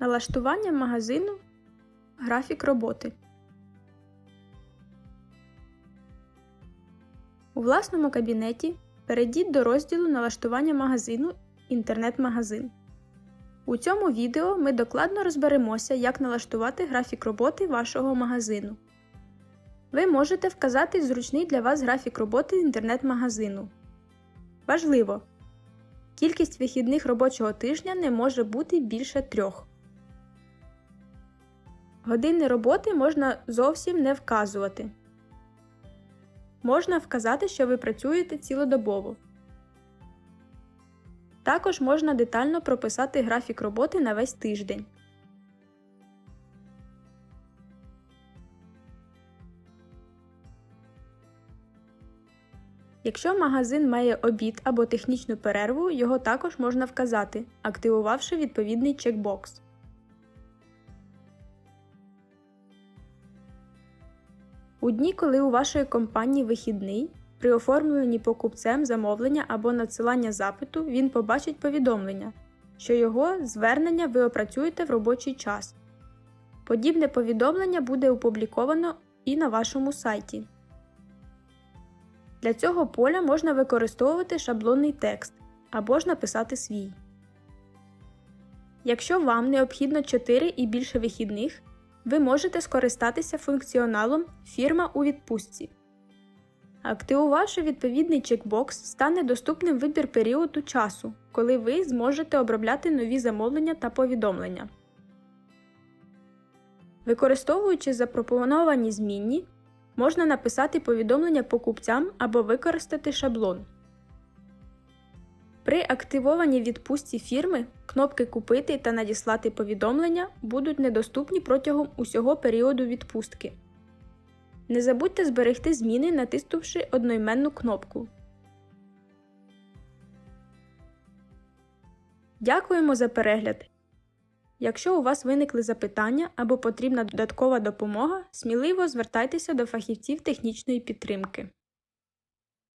Налаштування магазину. Графік роботи. У власному кабінеті перейдіть до розділу Налаштування магазину Інтернет-магазин. У цьому відео ми докладно розберемося, як налаштувати графік роботи вашого магазину. Ви можете вказати зручний для вас графік роботи інтернет-магазину. Важливо! Кількість вихідних робочого тижня не може бути більше трьох. Години роботи можна зовсім не вказувати. Можна вказати, що ви працюєте цілодобово. Також можна детально прописати графік роботи на весь тиждень. Якщо магазин має обід або технічну перерву, його також можна вказати, активувавши відповідний чекбокс. У дні, коли у вашої компанії вихідний, при оформленні покупцем замовлення або надсилання запиту він побачить повідомлення, що його звернення ви опрацюєте в робочий час. Подібне повідомлення буде опубліковано і на вашому сайті. Для цього поля можна використовувати шаблонний текст або ж написати свій. Якщо вам необхідно 4 і більше вихідних, ви можете скористатися функціоналом Фірма у відпустці. Активувавши відповідний чекбокс, стане доступним вибір періоду часу, коли ви зможете обробляти нові замовлення та повідомлення. Використовуючи запропоновані змінні, можна написати повідомлення покупцям або використати шаблон. При активованій відпустці фірми кнопки Купити та Надіслати повідомлення будуть недоступні протягом усього періоду відпустки. Не забудьте зберегти зміни, натиснувши одноіменну кнопку. Дякуємо за перегляд! Якщо у вас виникли запитання або потрібна додаткова допомога, сміливо звертайтеся до фахівців технічної підтримки.